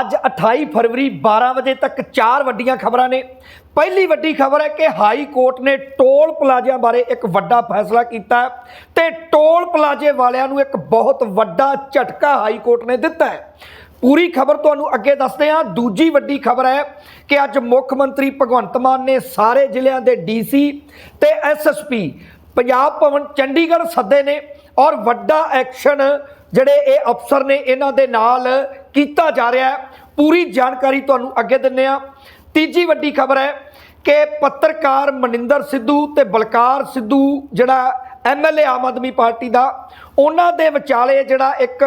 ਅੱਜ 28 ਫਰਵਰੀ 12 ਵਜੇ ਤੱਕ ਚਾਰ ਵੱਡੀਆਂ ਖਬਰਾਂ ਨੇ। ਪਹਿਲੀ ਵੱਡੀ ਖਬਰ ਹੈ ਕਿ ਹਾਈ ਕੋਰਟ ਨੇ ਟੋਲ ਪਲਾਜ਼ਿਆਂ ਬਾਰੇ ਇੱਕ ਵੱਡਾ ਫੈਸਲਾ ਕੀਤਾ ਹੈ ਤੇ ਟੋਲ ਪਲਾਜ਼ੇ ਵਾਲਿਆਂ ਨੂੰ ਇੱਕ ਬਹੁਤ ਵੱਡਾ ਝਟਕਾ ਹਾਈ ਕੋਰਟ ਨੇ ਦਿੱਤਾ ਹੈ। ਪੂਰੀ ਖਬਰ ਤੁਹਾਨੂੰ ਅੱਗੇ ਦੱਸਦੇ ਹਾਂ। ਦੂਜੀ ਵੱਡੀ ਖਬਰ ਹੈ ਕਿ ਅੱਜ ਮੁੱਖ ਮੰਤਰੀ ਭਗਵੰਤ ਮਾਨ ਨੇ ਸਾਰੇ ਜ਼ਿਲ੍ਹਿਆਂ ਦੇ ਡੀਸੀ ਤੇ ਐਸਐਸਪੀ ਪੰਜਾਬ ਭਵਨ, ਚੰਡੀਗੜ੍ਹ ਸੱਦੇ ਨੇ ਔਰ ਵੱਡਾ ਐਕਸ਼ਨ ਜਿਹੜੇ ਇਹ ਅਫਸਰ ਨੇ, ਇਹਨਾਂ ਦੇ ਨਾਲ ਕੀਤਾ ਜਾ ਰਿਹਾ ਹੈ। ਪੂਰੀ ਜਾਣਕਾਰੀ ਤੁਹਾਨੂੰ ਅੱਗੇ ਦਿੰਨੇ ਆ ਤੀਜੀ ਵੱਡੀ ਖਬਰ ਹੈ ਕਿ ਪੱਤਰਕਾਰ ਮਨਿੰਦਰ ਸਿੱਧੂ ਤੇ ਬਲਕਾਰ ਸਿੱਧੂ ਜਿਹੜਾ ਐਮਐਲਏ ਆਮ ਆਦਮੀ ਪਾਰਟੀ ਦਾ, ਉਹਨਾਂ ਦੇ ਵਿਚਾਲੇ ਜਿਹੜਾ ਇੱਕ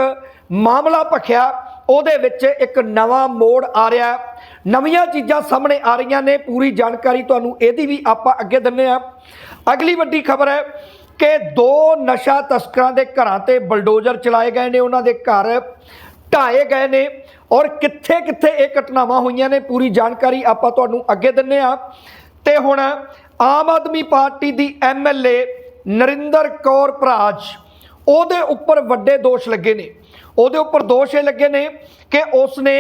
ਮਾਮਲਾ ਭਖਿਆ, ਉਹਦੇ ਵਿੱਚ ਇੱਕ ਨਵਾਂ ਮੋੜ ਆ ਰਿਹਾ ਹੈ। ਨਵੀਆਂ ਚੀਜ਼ਾਂ ਸਾਹਮਣੇ ਆ ਰਹੀਆਂ ਨੇ। ਪੂਰੀ ਜਾਣਕਾਰੀ ਤੁਹਾਨੂੰ ਇਹਦੀ ਵੀ ਆਪਾਂ ਅੱਗੇ ਦਿੰਨੇ ਆ ਅਗਲੀ ਵੱਡੀ ਖਬਰ ਹੈ ਕਿ ਦੋ ਨਸ਼ਾ ਤਸਕਰਾਂ ਦੇ ਘਰਾਂ ਤੇ ਬਲਡੋਜ਼ਰ ਚਲਾਏ ਗਏ ਨੇ। ਉਹਨਾਂ ਦੇ ਘਰ ਢਾਏ ਗਏ ਨੇ ਔਰ ਕਿੱਥੇ ਕਿੱਥੇ ਇਹ ਘਟਨਾਵਾਂ ਹੋਈਆਂ ਨੇ, ਪੂਰੀ ਜਾਣਕਾਰੀ ਆਪਾਂ ਤੁਹਾਨੂੰ ਅੱਗੇ ਦਿੰਨੇ ਆ। ਤੇ ਹੁਣ ਆਮ ਆਦਮੀ ਪਾਰਟੀ ਦੀ ਐਮਐਲਏ ਨਰਿੰਦਰ ਕੌਰ ਭਰਾਜ, ਉਹਦੇ ਉੱਪਰ ਵੱਡੇ ਦੋਸ਼ ਲੱਗੇ ਨੇ। ਉਹਦੇ ਉੱਪਰ ਦੋਸ਼ ਇਹ ਲੱਗੇ ਨੇ ਕਿ ਉਸਨੇ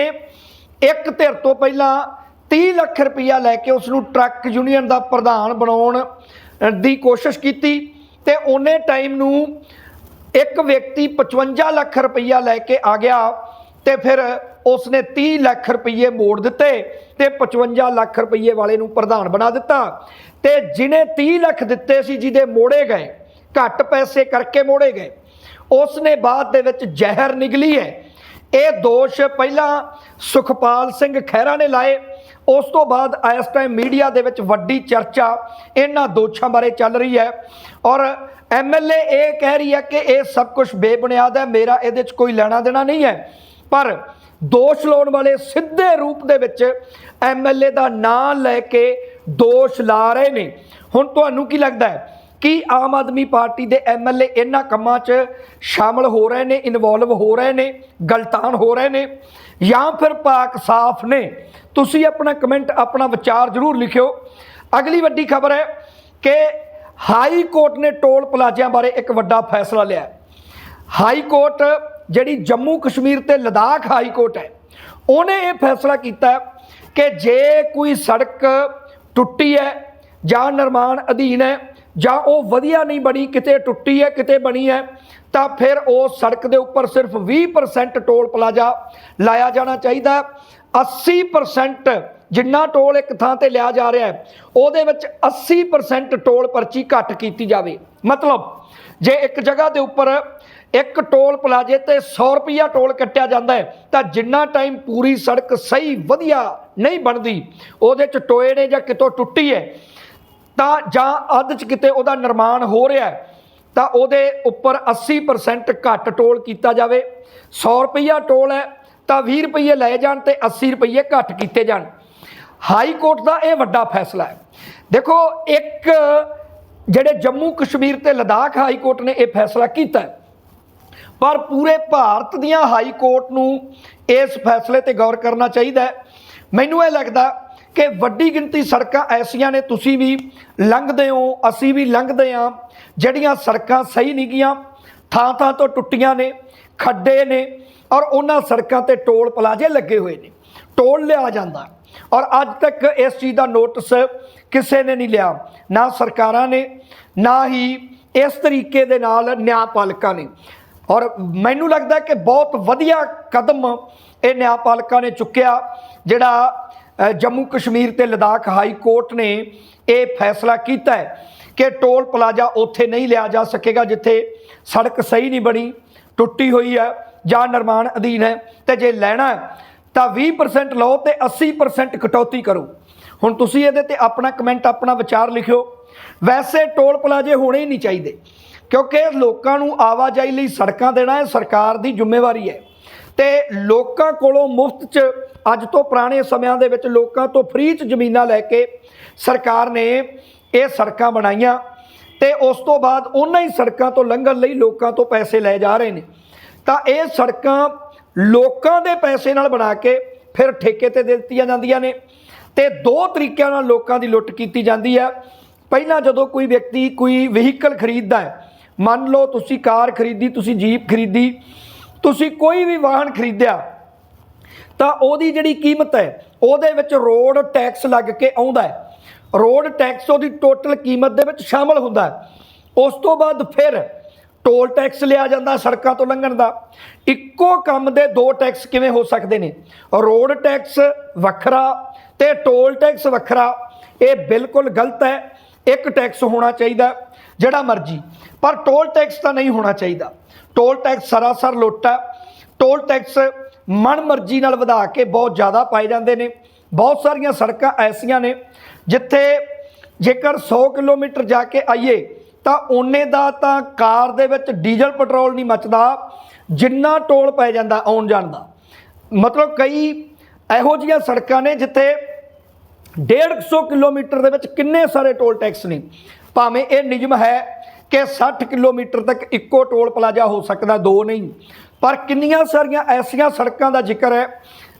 ਇੱਕ ਧਿਰ ਤੋਂ ਪਹਿਲਾਂ 30 ਲੱਖ ਰੁਪਇਆ ਲੈ ਕੇ ਉਸ ਨੂੰ ਟਰੱਕ ਯੂਨੀਅਨ ਦਾ ਪ੍ਰਧਾਨ ਬਣਾਉਣ ਦੀ ਕੋਸ਼ਿਸ਼ ਕੀਤੀ ਤੇ ਉਹਨੇ ਟਾਈਮ ਨੂੰ ਇੱਕ ਵਿਅਕਤੀ 55 ਲੱਖ ਰੁਪਈਆ ਲੈ ਕੇ ਆ ਗਿਆ ਤੇ ਫਿਰ ਉਸਨੇ 30 ਲੱਖ ਰੁਪਏ ਮੋੜ ਦਿੱਤੇ ਤੇ 55 ਲੱਖ ਰੁਪਏ ਵਾਲੇ ਨੂੰ ਪ੍ਰਧਾਨ ਬਣਾ ਦਿੱਤਾ। ਤੇ ਜਿਨੇ 30 ਲੱਖ ਦਿੱਤੇ ਸੀ, ਜਿਹਦੇ ਮੋੜੇ ਗਏ, ਘੱਟ ਪੈਸੇ ਕਰਕੇ ਮੋੜੇ ਗਏ, ਉਸਨੇ ਬਾਅਦ ਦੇ ਵਿੱਚ ਜ਼ਹਿਰ ਨਿਕਲੀ ਹੈ। ਇਹ ਦੋਸ਼ ਪਹਿਲਾਂ ਸੁਖਪਾਲ ਸਿੰਘ ਖਹਿਰਾ ਨੇ ਲਾਏ, ਉਸ ਤੋਂ ਬਾਅਦ ਇਸ ਟਾਈਮ ਮੀਡੀਆ ਦੇ ਵਿੱਚ ਵੱਡੀ ਚਰਚਾ ਇਹਨਾਂ ਦੋਸ਼ਾਂ ਬਾਰੇ ਚੱਲ ਰਹੀ ਹੈ ਔਰ ਐਮਐਲਏ ਇਹ ਕਹਿ ਰਹੀ ਹੈ ਕਿ ਇਹ ਸਭ ਕੁਝ ਬੇਬੁਨਿਆਦ ਹੈ, ਮੇਰਾ ਇਹਦੇ 'ਚ ਕੋਈ ਲੈਣਾ ਦੇਣਾ ਨਹੀਂ ਹੈ। ਪਰ ਦੋਸ਼ ਲਾਉਣ ਵਾਲੇ ਸਿੱਧੇ ਰੂਪ ਦੇ ਵਿੱਚ ਐਮਐਲਏ ਦਾ ਨਾਂ ਲੈ ਕੇ ਦੋਸ਼ ਲਾ ਰਹੇ ਨੇ। ਹੁਣ ਤੁਹਾਨੂੰ ਕੀ ਲੱਗਦਾ ਹੈ ਕਿ ਆਮ ਆਦਮੀ ਪਾਰਟੀ ਦੇ ਐਮਐਲਏ ਇਹਨਾਂ ਕੰਮਾਂ 'ਚ ਸ਼ਾਮਲ ਹੋ ਰਹੇ ਨੇ, ਇਨਵੋਲਵ ਹੋ ਰਹੇ ਨੇ, ਗਲਤਾਨ ਹੋ ਰਹੇ ਨੇ ਜਾਂ ਫਿਰ ਪਾਕ ਸਾਫ਼ ਨੇ? ਤੁਸੀਂ ਆਪਣਾ ਕਮੈਂਟ, ਆਪਣਾ ਵਿਚਾਰ ਜ਼ਰੂਰ ਲਿਖਿਓ। ਅਗਲੀ ਵੱਡੀ ਖਬਰ ਹੈ ਕਿ ਹਾਈ ਕੋਰਟ ਨੇ ਟੋਲ ਪਲਾਜ਼ਿਆਂ ਬਾਰੇ ਇੱਕ ਵੱਡਾ ਫੈਸਲਾ ਲਿਆ ਹਾਈ ਕੋਰਟ ਜਿਹੜੀ ਜੰਮੂ ਕਸ਼ਮੀਰ ਤੇ ਲਦਾਖ ਹਾਈ ਕੋਰਟ ਹੈ, ਉਹਨੇ ਇਹ ਫੈਸਲਾ ਕੀਤਾ ਕਿ ਜੇ ਕੋਈ ਸੜਕ ਟੁੱਟੀ ਹੈ ਜਾਂ ਨਿਰਮਾਣ ਅਧੀਨ ਹੈ ਜਾਂ ਉਹ ਵਧੀਆ ਨਹੀਂ ਬਣੀ, ਕਿਤੇ ਟੁੱਟੀ ਹੈ, ਕਿਤੇ ਬਣੀ ਹੈ, ਤਾਂ ਫਿਰ ਉਹ ਸੜਕ ਦੇ ਉੱਪਰ ਸਿਰਫ 20% ਟੋਲ ਪਲਾਜ਼ਾ ਲਾਇਆ ਜਾਣਾ ਚਾਹੀਦਾ ਹੈ। 80% ਜਿੰਨਾ ਟੋਲ ਇੱਕ ਥਾਂ ਤੇ ਲਿਆ ਜਾ ਰਿਹਾ ਹੈ, ਉਹਦੇ ਵਿੱਚ 80% ਟੋਲ ਪਰਚੀ ਘੱਟ ਕੀਤੀ ਜਾਵੇ। ਮਤਲਬ, ਜੇ ਇੱਕ ਜਗ੍ਹਾ ਦੇ ਉੱਪਰ ਇੱਕ ਟੋਲ ਪਲਾਜ਼ੇ ਤੇ 100 ਰੁਪਿਆ ਟੋਲ ਕੱਟਿਆ ਜਾਂਦਾ ਹੈ, ਤਾਂ ਜਿੰਨਾ ਟਾਈਮ ਪੂਰੀ ਸੜਕ ਸਹੀ, ਵਧੀਆ ਨਹੀਂ ਬਣਦੀ, ਉਹਦੇ ਚ ਟੋਏ ਨੇ ਜਾਂ ਕਿਤੋਂ ਟੁੱਟੀ ਹੈ, ਤਾਂ ਜਾਂ ਅੱਧ ਚ ਕਿਤੇ ਉਹਦਾ ਨਿਰਮਾਣ ਹੋ ਰਿਹਾ ਹੈ, ਤਾਂ ਉਹਦੇ ਉੱਪਰ 80% ਘੱਟ ਟੋਲ ਕੀਤਾ ਜਾਵੇ। 100 ਰੁਪਿਆ ਟੋਲ ਹੈ, ਤਾਂ 20 ਰੁਪਏ ਲਏ ਜਾਣ ਤੇ 80 ਰੁਪਏ ਘੱਟ ਕੀਤੇ ਜਾਣ। ਹਾਈ ਕੋਰਟ ਦਾ ਇਹ ਵੱਡਾ ਫੈਸਲਾ ਹੈ। ਦੇਖੋ, ਇੱਕ ਜਿਹੜੇ ਜੰਮੂ ਕਸ਼ਮੀਰ ਤੇ ਲਦਾਖ ਹਾਈ ਕੋਰਟ ਨੇ ਇਹ ਫੈਸਲਾ ਕੀਤਾ ਪਰ ਪੂਰੇ ਭਾਰਤ ਦੀਆਂ ਹਾਈ ਕੋਰਟ ਨੂੰ ਇਸ ਫੈਸਲੇ ਤੇ ਗੌਰ ਕਰਨਾ ਚਾਹੀਦਾ ਮੈਨੂੰ ਇਹ ਲੱਗਦਾ ਕਿ ਵੱਡੀ ਗਿਣਤੀ ਸੜਕਾਂ ਐਸੀਆਂ ਨੇ, ਤੁਸੀਂ ਵੀ ਲੰਘਦੇ ਹੋ, ਅਸੀਂ ਵੀ ਲੰਘਦੇ ਹਾਂ, ਜਿਹੜੀਆਂ ਸੜਕਾਂ ਸਹੀ ਨਹੀਂ ਗੀਆਂ ਥਾਂ ਥਾਂ ਤੋਂ ਟੁੱਟੀਆਂ ਨੇ, ਖੱਡੇ ਨੇ, ਔਰ ਉਹਨਾਂ ਸੜਕਾਂ ਤੇ ਟੋਲ ਪਲਾਜ਼ੇ ਲੱਗੇ ਹੋਏ ਨੇ। ਟੋਲ ਲਿਆ ਜਾਂਦਾ। ਔਰ ਅੱਜ ਤੱਕ ਇਸ ਚੀਜ਼ ਦਾ ਨੋਟਿਸ ਕਿਸੇ ਨੇ ਨਹੀਂ ਲਿਆ, ਨਾ ਸਰਕਾਰਾਂ ਨੇ, ਨਾ ਹੀ ਇਸ ਤਰੀਕੇ ਦੇ ਨਾਲ ਨਿਆਂਪਾਲਕਾਂ ਨੇ। ਔਰ ਮੈਨੂੰ ਲੱਗਦਾ ਕਿ ਬਹੁਤ ਵਧੀਆ ਕਦਮ ਇਹ ਨਿਆਂਪਾਲਕਾਂ ਨੇ ਚੁੱਕਿਆ, ਜਿਹੜਾ ਜੰਮੂ ਕਸ਼ਮੀਰ ਤੇ ਲਦਾਖ ਹਾਈ ਕੋਰਟ ਨੇ ਇਹ ਫੈਸਲਾ ਕੀਤਾ ਹੈ ਕਿ ਟੋਲ ਪਲਾਜ਼ਾ ਉੱਥੇ ਨਹੀਂ ਲਿਆ ਜਾ ਸਕੇਗਾ, ਜਿੱਥੇ ਸੜਕ ਸਹੀ ਨਹੀਂ ਬਣੀ, ਟੁੱਟੀ ਹੋਈ ਹੈ ਜਾਂ ਨਿਰਮਾਣ ਅਧੀਨ ਹੈ ਤੇ ਜੇ ਲੈਣਾ ਤਾਂ 20% ਲਓ ਤੇ 80% ਕਟੌਤੀ ਕਰੋ। ਹੁਣ ਤੁਸੀਂ ਇਹਦੇ ਤੇ ਆਪਣਾ ਕਮੈਂਟ ਆਪਣਾ ਵਿਚਾਰ ਲਿਖਿਓ। ਵੈਸੇ ਟੋਲ ਪਲਾਜ਼ੇ ਹੋਣੇ ਹੀ ਨਹੀਂ ਚਾਹੀਦੇ, ਕਿਉਂਕਿ ਲੋਕਾਂ ਨੂੰ ਆਵਾਜਾਈ ਲਈ ਸੜਕਾਂ ਦੇਣਾ ਇਹ ਸਰਕਾਰ ਦੀ ਜ਼ਿੰਮੇਵਾਰੀ ਹੈ। ਤੇ ਲੋਕਾਂ ਕੋਲੋਂ ਮੁਫਤ 'ਚ ਅੱਜ ਤੋਂ ਪੁਰਾਣੇ ਸਮਿਆਂ ਦੇ ਵਿੱਚ ਲੋਕਾਂ ਤੋਂ ਫ੍ਰੀ 'ਚ ਜ਼ਮੀਨਾਂ ਲੈ ਕੇ ਸਰਕਾਰ ਨੇ ਇਹ ਸੜਕਾਂ ਬਣਾਈਆਂ ਤੇ ਉਸ ਤੋਂ ਬਾਅਦ ਉਹਨਾਂ ਹੀ ਸੜਕਾਂ ਤੋਂ ਲੰਘਣ ਲਈ ਲੋਕਾਂ ਤੋਂ ਪੈਸੇ ਲੈ ਜਾ ਰਹੇ ਨੇ। ਤਾਂ ਇਹ ਸੜਕਾਂ ਲੋਕਾਂ ਦੇ ਪੈਸੇ ਨਾਲ ਬਣਾ ਕੇ ਫਿਰ ਠੇਕੇ ਤੇ ਦੇ ਦਿੱਤੀਆਂ ਜਾਂਦੀਆਂ ਨੇ। ਤੇ ਦੋ ਤਰੀਕਿਆਂ ਨਾਲ ਲੋਕਾਂ ਦੀ ਲੁੱਟ ਕੀਤੀ ਜਾਂਦੀ ਹੈ। ਪਹਿਲਾਂ ਜਦੋਂ ਕੋਈ ਵਿਅਕਤੀ ਕੋਈ ਵਹੀਕਲ ਖਰੀਦਦਾ ਹੈ, ਮੰਨ ਲਓ ਤੁਸੀਂ ਕਾਰ ਖਰੀਦੀ, ਤੁਸੀਂ ਜੀਪ ਖਰੀਦੀ, ਤੁਸੀਂ ਕੋਈ ਵੀ ਵਾਹਨ ਖਰੀਦਿਆ, ਤਾਂ ਉਹਦੀ ਜਿਹੜੀ ਕੀਮਤ ਹੈ, ਉਹਦੇ ਵਿੱਚ ਰੋਡ ਟੈਕਸ ਲੱਗ ਕੇ ਆਉਂਦਾ ਹੈ। ਰੋਡ ਟੈਕਸ ਉਹਦੀ ਟੋਟਲ ਕੀਮਤ ਦੇ ਵਿੱਚ ਸ਼ਾਮਲ ਹੁੰਦਾ ਹੈ। ਉਸ ਤੋਂ ਬਾਅਦ ਫਿਰ ਟੋਲ ਟੈਕਸ ਲਿਆ ਜਾਂਦਾ ਸੜਕਾਂ ਤੋਂ ਲੰਘਣ ਦਾ। ਇੱਕੋ ਕੰਮ ਦੇ ਦੋ ਟੈਕਸ ਕਿਵੇਂ ਹੋ ਸਕਦੇ ਨੇ? ਰੋਡ ਟੈਕਸ ਵੱਖਰਾ ਤੇ ਟੋਲ ਟੈਕਸ ਵੱਖਰਾ। ਇਹ ਬਿਲਕੁਲ ਗਲਤ ਹੈ। ਇੱਕ ਟੈਕਸ ਹੋਣਾ ਚਾਹੀਦਾ, ਜਿਹੜਾ ਮਰਜ਼ੀ। ਪਰ ਟੋਲ ਟੈਕਸ ਤਾਂ ਨਹੀਂ ਹੋਣਾ ਚਾਹੀਦਾ। ਟੋਲ ਟੈਕਸ ਸਰਾਸਰ ਲੁੱਟ ਹੈ। ਟੋਲ ਟੈਕਸ ਮਨ ਮਰਜ਼ੀ ਨਾਲ ਵਧਾ ਕੇ ਬਹੁਤ ਜ਼ਿਆਦਾ ਪਾਏ ਜਾਂਦੇ ਨੇ। ਬਹੁਤ ਸਾਰੀਆਂ ਸੜਕਾਂ ਐਸੀਆਂ ਨੇ, ਜਿੱਥੇ ਜੇਕਰ 100 ਕਿਲੋਮੀਟਰ ਜਾ ਕੇ ਆਈਏ ਤਾਂ ਓਨੇ ਦਾ ਤਾਂ ਕਾਰ ਦੇ ਵਿੱਚ ਡੀਜ਼ਲ ਪੈਟਰੋਲ ਨਹੀਂ ਮਚਦਾ, ਜਿੰਨਾ ਟੋਲ ਪੈ ਜਾਂਦਾ ਆਉਣ ਜਾਣ ਦਾ। ਮਤਲਬ ਕਈ ਇਹੋ ਜਿਹੀਆਂ ਸੜਕਾਂ ਨੇ ਜਿੱਥੇ 150 ਕਿਲੋਮੀਟਰ ਦੇ ਵਿੱਚ ਕਿੰਨੇ ਸਾਰੇ ਟੋਲ ਟੈਕਸ ਨੇ। ਭਾਵੇਂ ਇਹ ਨਿਯਮ ਹੈ ਕਿ 60 ਕਿਲੋਮੀਟਰ ਤੱਕ ਇੱਕੋ ਟੋਲ ਪਲਾਜ਼ਾ ਹੋ ਸਕਦਾ, ਦੋ ਨਹੀਂ। ਪਰ ਕਿੰਨੀਆਂ ਸਾਰੀਆਂ ਐਸੀਆਂ ਸੜਕਾਂ ਦਾ ਜ਼ਿਕਰ ਹੈ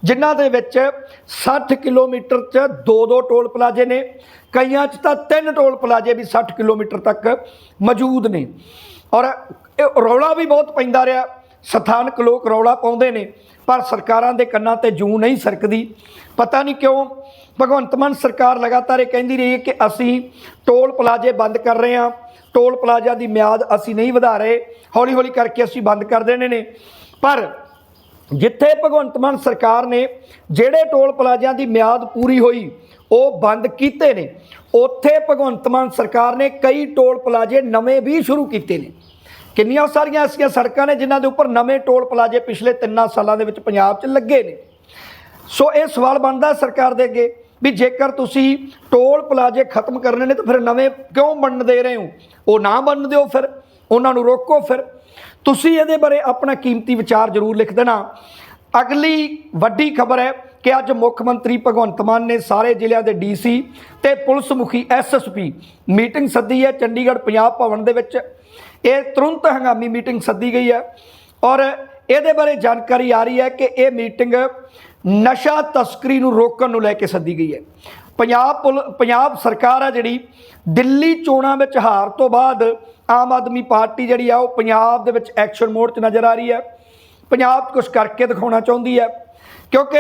ਜਿਨ੍ਹਾਂ ਦੇ ਵਿੱਚ 60 ਕਿਲੋਮੀਟਰ 'ਚ ਦੋ ਦੋ ਟੋਲ ਪਲਾਜ਼ੇ ਨੇ, ਕਈਆਂ 'ਚ ਤਾਂ ਤਿੰਨ ਟੋਲ ਪਲਾਜ਼ੇ ਵੀ 60 ਕਿਲੋਮੀਟਰ ਤੱਕ ਮੌਜੂਦ ਨੇ। ਔਰ ਇਹ ਰੌਲਾ ਵੀ ਬਹੁਤ ਪੈਂਦਾ ਰਿਹਾ। ਸਥਾਨਕ ਲੋਕ ਰੌਲਾ ਪਾਉਂਦੇ ਨੇ, ਪਰ ਸਰਕਾਰਾਂ ਦੇ ਕੰਨਾਂ ਤੇ ਜੂ ਨਹੀਂ ਸਰਕਦੀ। ਪਤਾ ਨਹੀਂ ਕਿਉਂ ਭਗਵੰਤ ਮਾਨ ਸਰਕਾਰ ਲਗਾਤਾਰ ਇਹ ਕਹਿੰਦੀ ਰਹੀ ਹੈ ਕਿ ਅਸੀਂ ਟੋਲ ਪਲਾਜ਼ੇ ਬੰਦ ਕਰ ਰਹੇ ਹਾਂ। ਟੋਲ ਪਲਾਜ਼ਾ ਦੀ ਮਿਆਦ ਅਸੀਂ ਨਹੀਂ ਵਧਾ ਰਹੇ। ਹੌਲੀ ਹੌਲੀ ਕਰਕੇ ਅਸੀਂ ਬੰਦ ਕਰ ਦੇਣੇ ਨੇ। ਪਰ ਜਿੱਥੇ ਭਗਵੰਤ ਮਾਨ ਸਰਕਾਰ ਨੇ ਜਿਹੜੇ ਟੋਲ ਪਲਾਜ਼ਿਆਂ ਦੀ ਮਿਆਦ ਪੂਰੀ ਹੋਈ, ਉਹ ਬੰਦ ਕੀਤੇ ਨੇ। ਉੱਥੇ ਭਗਵੰਤ ਮਾਨ ਸਰਕਾਰ ਨੇ ਕਈ ਟੋਲ ਪਲਾਜ਼ੇ ਨਵੇਂ ਵੀ ਸ਼ੁਰੂ ਕੀਤੇ ਨੇ। ਕਿੰਨੀਆਂ ਸਾਰੀਆਂ ਐਸੀਆਂ ਸੜਕਾਂ ਨੇ ਜਿਨ੍ਹਾਂ ਦੇ ਉੱਪਰ ਨਵੇਂ ਟੋਲ ਪਲਾਜ਼ੇ ਪਿਛਲੇ 3 ਸਾਲਾਂ ਦੇ ਵਿੱਚ ਪੰਜਾਬ 'ਚ ਲੱਗੇ ਨੇ। ਸੋ ਇਹ ਸਵਾਲ ਬਣਦਾ ਸਰਕਾਰ ਦੇ ਅੱਗੇ ਵੀ ਜੇਕਰ ਤੁਸੀਂ ਟੋਲ ਪਲਾਜ਼ੇ ਖਤਮ ਕਰਨੇ ਨੇ ਤਾਂ ਫਿਰ ਨਵੇਂ ਕਿਉਂ ਬਣਨ ਦੇ ਰਹੇ ਹੋ? ਉਹ ਨਾ ਬਣਨ ਦਿਓ ਫਿਰ? ਉਹਨਾਂ ਨੂੰ ਰੋਕੋ ਫਿਰ। ਤੁਸੀਂ ਇਹਦੇ ਬਾਰੇ ਆਪਣਾ ਕੀਮਤੀ ਵਿਚਾਰ ਜ਼ਰੂਰ ਲਿਖ ਦੇਣਾ। ਅਗਲੀ ਵੱਡੀ ਖਬਰ ਹੈ ਕਿ ਅੱਜ ਮੁੱਖ ਮੰਤਰੀ ਭਗਵੰਤ ਮਾਨ ਨੇ ਸਾਰੇ ਜ਼ਿਲ੍ਹਿਆਂ ਦੇ ਡੀਸੀ ਤੇ ਪੁਲਿਸ ਮੁਖੀ ਐਸਐਸਪੀ ਮੀਟਿੰਗ ਸੱਦੀ ਹੈ ਚੰਡੀਗੜ੍ਹ ਪੰਜਾਬ ਭਵਨ ਦੇ ਵਿੱਚ। ਇਹ ਤੁਰੰਤ ਹੰਗਾਮੀ ਮੀਟਿੰਗ ਸੱਦੀ ਗਈ ਹੈ ਔਰ ਇਹਦੇ ਬਾਰੇ ਜਾਣਕਾਰੀ ਆ ਰਹੀ ਹੈ ਕਿ ਇਹ ਮੀਟਿੰਗ ਨਸ਼ਾ ਤਸਕਰੀ ਨੂੰ ਰੋਕਣ ਨੂੰ ਲੈ ਕੇ ਸੱਦੀ ਗਈ ਹੈ। ਪੰਜਾਬ ਪੁਲ- ਪੰਜਾਬ ਸਰਕਾਰ ਆ ਜਿਹੜੀ ਦਿੱਲੀ ਚੋਣਾਂ ਵਿੱਚ ਹਾਰ ਤੋਂ ਬਾਅਦ ਆਮ ਆਦਮੀ ਪਾਰਟੀ ਜਿਹੜੀ ਆ ਉਹ ਪੰਜਾਬ ਦੇ ਵਿੱਚ ਐਕਸ਼ਨ ਮੋਡ 'ਚ ਨਜ਼ਰ ਆ ਰਹੀ ਹੈ। ਪੰਜਾਬ 'ਚ ਕੁਝ ਕਰਕੇ ਦਿਖਾਉਣਾ ਚਾਹੁੰਦੀ ਹੈ। ਕਿਉਂਕਿ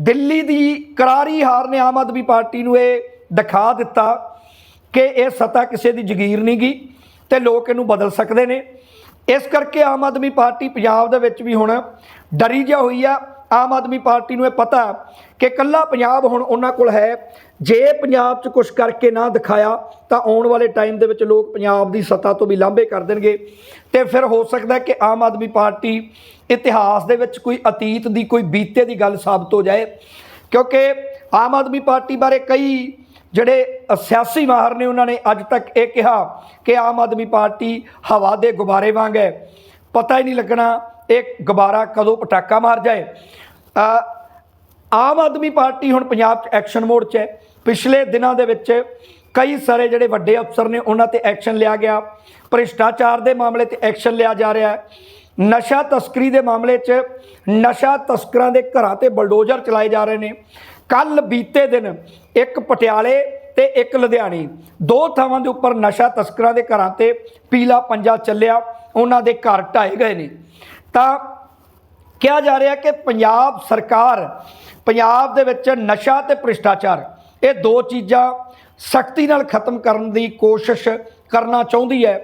ਦਿੱਲੀ ਦੀ ਕਰਾਰੀ ਹਾਰ ਨੇ ਆਮ ਆਦਮੀ ਪਾਰਟੀ ਨੂੰ ਇਹ ਦਿਖਾ ਦਿੱਤਾ ਕਿ ਇਹ ਸੱਤਾ ਕਿਸੇ ਦੀ ਜ਼ਗੀਰ ਨਹੀਂ ਗਈ ਤੇ ਲੋਕ ਇਹਨੂੰ ਬਦਲ ਸਕਦੇ ਨੇ। ਇਸ ਕਰਕੇ ਆਮ ਆਦਮੀ ਪਾਰਟੀ ਪੰਜਾਬ ਦੇ ਵਿੱਚ ਵੀ ਹੁਣ ਡਰੀ ਜਾ ਹੋਈ ਆ। ਆਮ ਆਦਮੀ ਪਾਰਟੀ ਨੂੰ ਇਹ ਪਤਾ ਕਿ ਕੱਲਾ ਪੰਜਾਬ ਹੁਣ ਉਹਨਾਂ ਕੋਲ ਹੈ। ਜੇ ਪੰਜਾਬ 'ਚ ਕੁਝ ਕਰਕੇ ਨਾ ਦਿਖਾਇਆ, ਤਾਂ ਆਉਣ ਵਾਲੇ ਟਾਈਮ ਦੇ ਵਿੱਚ ਲੋਕ ਪੰਜਾਬ ਦੀ ਸੱਤਾ ਤੋਂ ਵੀ ਲਾਂਭੇ ਕਰ ਦੇਣਗੇ। ਤੇ ਫਿਰ ਹੋ ਸਕਦਾ ਕਿ ਆਮ ਆਦਮੀ ਪਾਰਟੀ ਇਤਿਹਾਸ ਦੇ ਵਿੱਚ ਕੋਈ ਅਤੀਤ ਦੀ, ਕੋਈ ਬੀਤੇ ਦੀ ਗੱਲ ਸਾਬਤ ਹੋ ਜਾਏ। ਕਿਉਂਕਿ ਆਮ ਆਦਮੀ ਪਾਰਟੀ ਬਾਰੇ ਕਈ ਜਿਹੜੇ ਸਿਆਸੀ ਮਾਹਰ ਨੇ, ਉਹਨਾਂ ਨੇ ਅੱਜ ਤੱਕ ਇਹ ਕਿਹਾ ਕਿ ਆਮ ਆਦਮੀ ਪਾਰਟੀ ਹਵਾ ਦੇ ਗੁਬਾਰੇ ਵਾਂਗ ਹੈ। ਪਤਾ ਹੀ ਨਹੀਂ ਲੱਗਣਾ ਇਹ ਗੁਬਾਰਾ ਕਦੋਂ ਪਟਾਕਾ ਮਾਰ ਜਾਏ? ਆਮ ਆਦਮੀ ਪਾਰਟੀ ਹੁਣ ਪੰਜਾਬ 'ਚ ਐਕਸ਼ਨ ਮੋਡ 'ਚ ਹੈ। ਪਿਛਲੇ ਦਿਨਾਂ ਦੇ ਵਿੱਚ ਕਈ ਸਾਰੇ ਜਿਹੜੇ ਵੱਡੇ ਅਫਸਰ ਨੇ, ਉਹਨਾਂ ਤੇ ਐਕਸ਼ਨ ਲਿਆ ਗਿਆ। ਭ੍ਰਿਸ਼ਟਾਚਾਰ ਦੇ ਮਾਮਲੇ ਤੇ ਐਕਸ਼ਨ ਲਿਆ ਜਾ ਰਿਹਾ ਹੈ। ਨਸ਼ਾ ਤਸਕਰੀ ਦੇ ਮਾਮਲੇ 'ਚ ਨਸ਼ਾ ਤਸਕਰਾਂ ਦੇ ਘਰਾਂ ਤੇ ਬਲਡੋਜ਼ਰ ਚਲਾਏ ਜਾ ਰਹੇ ਨੇ। ਕੱਲ ਬੀਤੇ ਦਿਨ ਇੱਕ ਪਟਿਆਲੇ ਤੇ ਇੱਕ ਲੁਧਿਆਣੇ ਦੋ ਥਾਵਾਂ ਦੇ ਉੱਪਰ ਨਸ਼ਾ ਤਸਕਰਾਂ ਦੇ ਘਰਾਂ ਤੇ ਪੀਲਾ ਪੰਜਾ ਚੱਲਿਆ। ਉਹਨਾਂ ਦੇ ਘਰ ਢਾਏ ਗਏ ਨੇ। ਤਾਂ ਕਿਹਾ ਜਾ ਰਿਹਾ ਕਿ ਪੰਜਾਬ ਸਰਕਾਰ, ਪੰਜਾਬ ਦੇ ਵਿੱਚ ਨਸ਼ਾ ਤੇ ਭ੍ਰਿਸ਼ਟਾਚਾਰ, ਇਹ ਦੋ ਚੀਜ਼ਾਂ ਸਖਤੀ ਨਾਲ ਖਤਮ ਕਰਨ ਦੀ ਕੋਸ਼ਿਸ਼ ਕਰਨਾ ਚਾਹੁੰਦੀ ਹੈ।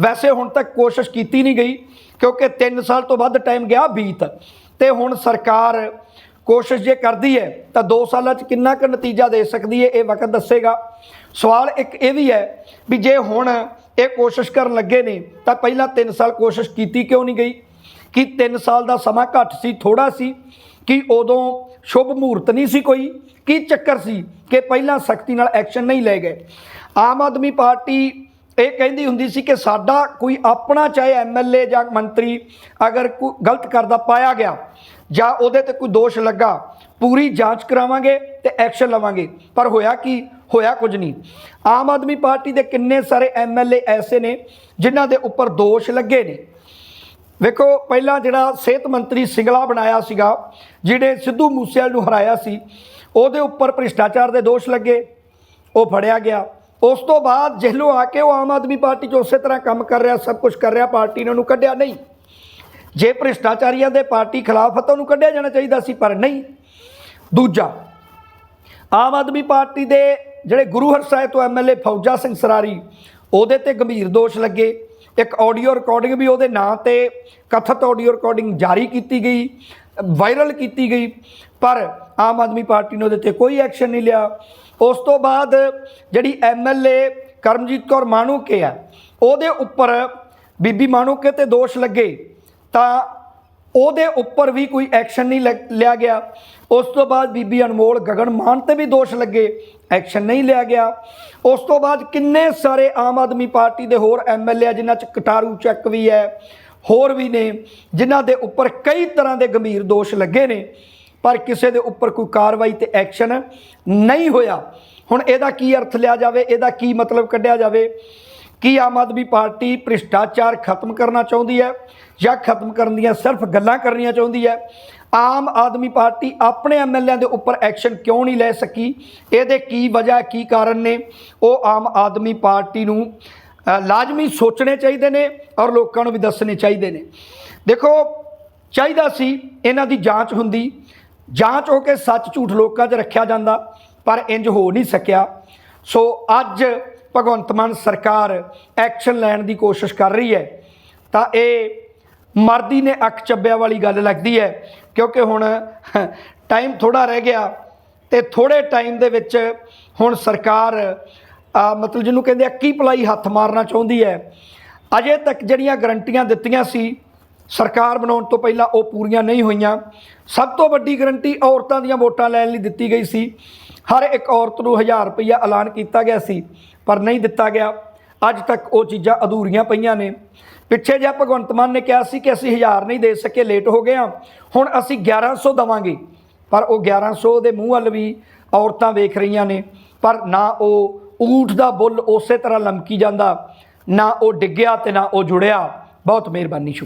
ਵੈਸੇ ਹੁਣ ਤੱਕ ਕੋਸ਼ਿਸ਼ ਕੀਤੀ ਨਹੀਂ ਗਈ, ਕਿਉਂਕਿ 3 ਸਾਲ ਤੋਂ ਵੱਧ ਟਾਈਮ ਗਿਆ ਬੀਤ ਤੇ ਹੁਣ ਸਰਕਾਰ ਕੋਸ਼ਿਸ਼ ਜੇ ਕਰਦੀ ਹੈ, ਤਾਂ 2 ਸਾਲਾਂ 'ਚ ਕਿੰਨਾ ਕੁ ਨਤੀਜਾ ਦੇ ਸਕਦੀ ਹੈ, ਇਹ ਵਕਤ ਦੱਸੇਗਾ। ਸਵਾਲ ਇੱਕ ਇਹ ਵੀ ਹੈ ਵੀ ਜੇ ਹੁਣ ਇਹ ਕੋਸ਼ਿਸ਼ ਕਰਨ ਲੱਗੇ ਨੇ, ਤਾਂ ਪਹਿਲਾਂ 3 ਸਾਲ ਕੋਸ਼ਿਸ਼ ਕੀਤੀ ਕਿਉਂ ਨਹੀਂ ਗਈ? ਕਿ 3 ਸਾਲ ਦਾ ਸਮਾਂ ਘੱਟ ਸੀ ਥੋੜਾ ਸੀ, ਕਿ ਉਦੋਂ ਸ਼ੁਭ ਮਹੂਰਤ ਨਹੀਂ ਸੀ ਕੋਈ, ਕੀ ਚੱਕਰ ਸੀ ਕਿ ਪਹਿਲਾਂ ਸਖਤੀ ਨਾਲ ਐਕਸ਼ਨ ਨਹੀਂ ਲਏ ਗਏ। ਆਮ ਆਦਮੀ ਪਾਰਟੀ ਇਹ ਕਹਿੰਦੀ ਹੁੰਦੀ ਸੀ ਕਿ ਸਾਡਾ ਕੋਈ ਆਪਣਾ ਚਾਹੇ ਐਮਐਲਏ ਜਾਂ ਮੰਤਰੀ ਅਗਰ ਕੋਈ ਗਲਤ ਕਰਦਾ ਪਾਇਆ ਗਿਆ, ਜਾਂ ਉਹਦੇ ਤੇ ਕੋਈ ਦੋਸ਼ ਲੱਗਾ, ਪੂਰੀ ਜਾਂਚ ਕਰਾਵਾਂਗੇ ਤੇ ਐਕਸ਼ਨ ਲਵਾਂਗੇ। ਪਰ ਹੋਇਆ ਕੀ? ਹੋਇਆ ਕੁਝ ਨਹੀਂ। ਆਮ ਆਦਮੀ ਪਾਰਟੀ ਦੇ ਕਿੰਨੇ ਸਾਰੇ ਐਮਐਲਏ ਐਸੇ ਨੇ ਜਿਨ੍ਹਾਂ ਦੇ ਉੱਪਰ ਦੋਸ਼ ਲੱਗੇ ਨੇ। ਵੇਖੋ, ਪਹਿਲਾਂ ਜਿਹੜਾ ਸਿਹਤ ਮੰਤਰੀ ਸਿੰਗਲਾ ਬਣਾਇਆ ਸੀਗਾ ਜਿਹੜੇ ਸਿੱਧੂ ਮੂਸੇਵਾਲ ਨੂੰ ਹਰਾਇਆ ਸੀ, ਉਹਦੇ ਉੱਪਰ ਭ੍ਰਿਸ਼ਟਾਚਾਰ ਦੇ ਦੋਸ਼ ਲੱਗੇ, ਉਹ ਫੜਿਆ ਗਿਆ। ਉਸ ਤੋਂ ਬਾਅਦ ਜੇਲ੍ਹੋਂ ਆ ਕੇ ਉਹ ਆਮ ਆਦਮੀ ਪਾਰਟੀ 'ਚ ਉਸੇ ਤਰ੍ਹਾਂ ਕੰਮ ਕਰ ਰਿਹਾ, ਸਭ ਕੁਝ ਕਰ ਰਿਹਾ, ਪਾਰਟੀ ਨੇ ਉਹਨੂੰ ਕੱਢਿਆ ਨਹੀਂ। ਜੇ ਭ੍ਰਿਸ਼ਟਾਚਾਰੀਆਂ ਦੇ ਪਾਰਟੀ ਖਿਲਾਫ ਤਾਂ ਉਹਨੂੰ ਕੱਢਿਆ ਜਾਣਾ ਚਾਹੀਦਾ ਸੀ, ਪਰ ਨਹੀਂ। ਦੂਜਾ, ਆਮ ਆਦਮੀ ਪਾਰਟੀ ਦੇ ਜਿਹੜੇ ਗੁਰੂ ਹਰਸਾਏ ਤੋਂ ਐਮਐਲਏ ਫੌਜਾ ਸਿੰਘ ਸਰਾਰੀ, ਉਹਦੇ ਤੇ ਗੰਭੀਰ ਦੋਸ਼ ਲੱਗੇ। ਇੱਕ ਆਡੀਓ ਰਿਕਾਰਡਿੰਗ ਵੀ ਉਹਦੇ ਨਾਂ ਤੇ ਕਥਿਤ ਆਡੀਓ ਰਿਕਾਰਡਿੰਗ ਜਾਰੀ ਕੀਤੀ ਗਈ ਵਾਇਰਲ ਕੀਤੀ ਗਈ, ਪਰ ਆਮ ਆਦਮੀ ਪਾਰਟੀ ਨੇ ਉਹਦੇ ਤੇ ਕੋਈ ਐਕਸ਼ਨ ਨਹੀਂ ਲਿਆ। ਉਸ ਤੋਂ ਬਾਅਦ ਜਿਹੜੀ ਐਮਐਲਏ ਕਰਮਜੀਤ ਕੌਰ ਮਾਣੂਕੇ ਆ, ਉਹਦੇ ਉੱਪਰ ਬੀਬੀ ਮਾਣੂਕੇ ਤੇ ਦੋਸ਼ ਲੱਗੇ, ਤਾਂ ਉਹਦੇ ਉੱਪਰ ਵੀ ਕੋਈ ਐਕਸ਼ਨ ਨਹੀਂ ਲੈ- ਲਿਆ ਗਿਆ। ਉਸ ਤੋਂ ਬਾਅਦ ਬੀਬੀ ਅਨਮੋਲ ਗਗਨ ਮਾਨ ਤੇ ਵੀ ਦੋਸ਼ ਲੱਗੇ ਐਕਸ਼ਨ ਨਹੀਂ ਲਿਆ ਗਿਆ। ਉਸ ਤੋਂ ਬਾਅਦ ਕਿੰਨੇ ਸਾਰੇ ਆਮ ਆਦਮੀ ਪਾਰਟੀ ਦੇ ਹੋਰ ਐਮਐਲਏ ਆ, ਜਿਨ੍ਹਾਂ ਚ ਕਟਾਰੂ ਚੱਕ ਵੀ ਹੈ, ਹੋਰ ਵੀ ਨੇ, ਜਿਨ੍ਹਾਂ ਦੇ ਉੱਪਰ ਕਈ ਤਰ੍ਹਾਂ ਦੇ ਗੰਭੀਰ ਦੋਸ਼ ਲੱਗੇ ਨੇ, ਪਰ ਕਿਸੇ ਦੇ ਉੱਪਰ ਕੋਈ ਕਾਰਵਾਈ ਤੇ ਐਕਸ਼ਨ ਨਹੀਂ ਹੋਇਆ। ਹੁਣ ਇਹਦਾ ਕੀ ਅਰਥ ਲਿਆ ਜਾਵੇ, ਇਹਦਾ ਕੀ ਮਤਲਬ ਕੱਢਿਆ ਜਾਵੇ? ਕੀ ਆਮ ਆਦਮੀ ਪਾਰਟੀ ਭ੍ਰਿਸ਼ਟਾਚਾਰ ਖਤਮ ਕਰਨਾ ਚਾਹੁੰਦੀ ਹੈ ਜਾਂ ਖਤਮ ਕਰਨ ਦੀਆਂ ਸਿਰਫ ਗੱਲਾਂ ਕਰਨੀਆਂ ਚਾਹੁੰਦੀ ਹੈ? ਆਮ ਆਦਮੀ ਪਾਰਟੀ ਆਪਣੇ ਐਮਐਲਏ ਦੇ ਉੱਪਰ ਐਕਸ਼ਨ ਕਿਉਂ ਨਹੀਂ ਲੈ ਸਕੀ? ਇਹਦੇ ਕੀ ਵਜ੍ਹਾ, ਕੀ ਕਾਰਨ ਨੇ? ਉਹ ਆਮ ਆਦਮੀ ਪਾਰਟੀ ਨੂੰ ਲਾਜ਼ਮੀ ਸੋਚਣੇ ਚਾਹੀਦੇ ਨੇ ਔਰ ਲੋਕਾਂ ਨੂੰ ਵੀ ਦੱਸਣੇ ਚਾਹੀਦੇ ਨੇ। ਦੇਖੋ, ਚਾਹੀਦਾ ਸੀ ਇਹਨਾਂ ਦੀ ਜਾਂਚ ਹੁੰਦੀ। ਜਾਂਚ ਹੋ ਕੇ ਸੱਚ ਝੂਠ ਲੋਕਾਂ 'ਚ ਰੱਖਿਆ ਜਾਂਦਾ, ਪਰ ਇੰਜ ਹੋ ਨਹੀਂ ਸਕਿਆ। ਸੋ ਅੱਜ ਭਗਵੰਤ ਮਾਨ ਸਰਕਾਰ ਐਕਸ਼ਨ ਲੈਣ ਦੀ ਕੋਸ਼ਿਸ਼ ਕਰ ਰਹੀ ਹੈ। ਤਾਂ ਇਹ ਮਰਦੀ ਨੇ ਅੱਖ ਚੱਬਿਆ ਵਾਲੀ ਗੱਲ ਲੱਗਦੀ ਹੈ, ਕਿਉਂਕਿ ਹੁਣ ਟਾਈਮ ਥੋੜਾ ਰਹਿ ਗਿਆ ਤੇ ਥੋੜੇ ਟਾਈਮ ਦੇ ਵਿੱਚ ਹੁਣ ਸਰਕਾਰ ਮਤਲਬ ਜਿਹਨੂੰ ਕਹਿੰਦੇ ਆ, ਕੀ ਭਲਾਈ ਹੱਥ ਮਾਰਨਾ ਚਾਹੁੰਦੀ ਹੈ। ਅਜੇ ਤੱਕ ਜਿਹੜੀਆਂ ਗਰੰਟੀਆਂ ਦਿੱਤੀਆਂ ਸੀ, ਸਰਕਾਰ ਬਣਾਉਣ ਤੋਂ ਪਹਿਲਾਂ ਉਹ ਪੂਰੀਆਂ ਨਹੀਂ ਹੋਈਆਂ। ਸਭ ਤੋਂ ਵੱਡੀ ਗਰੰਟੀ ਔਰਤਾਂ ਦੀਆਂ ਵੋਟਾਂ ਲੈਣ ਲਈ ਦਿੱਤੀ ਗਈ ਸੀ। ਹਰ ਇੱਕ ਔਰਤ ਨੂੰ 1000 ਰੁਪਈਆ ਐਲਾਨ ਕੀਤਾ ਗਿਆ ਸੀ, ਪਰ ਨਹੀਂ ਦਿੱਤਾ ਗਿਆ। ਅੱਜ ਤੱਕ ਉਹ ਚੀਜ਼ਾਂ ਅਧੂਰੀਆਂ ਪਈਆਂ ਨੇ। ਪਿੱਛੇ ਜਿਹਾ ਭਗਵੰਤ ਮਾਨ ਨੇ ਕਿਹਾ ਸੀ ਕਿ ਅਸੀਂ 1000 ਨਹੀਂ ਦੇ ਸਕੇ ਲੇਟ ਹੋ ਗਏ ਹਾਂ। ਹੁਣ ਅਸੀਂ 1100 ਦਵਾਂਗੇ। ਪਰ ਉਹ 1100 ਦੇ ਮੂੰਹ ਵੱਲ ਵੀ ਔਰਤਾਂ ਵੇਖ ਰਹੀਆਂ ਨੇ। ਪਰ ਨਾ ਉਹ ਊਠ ਦਾ ਬੁੱਲ ਉਸੇ ਤਰ੍ਹਾਂ ਲਮਕੀ ਜਾਂਦਾ, ਨਾ ਉਹ ਡਿੱਗਿਆ ਤੇ ਨਾ ਉਹ ਜੁੜਿਆ। ਬਹੁਤ ਮਿਹਰਬਾਨੀ, ਸ਼ੁਕਰੀਆ।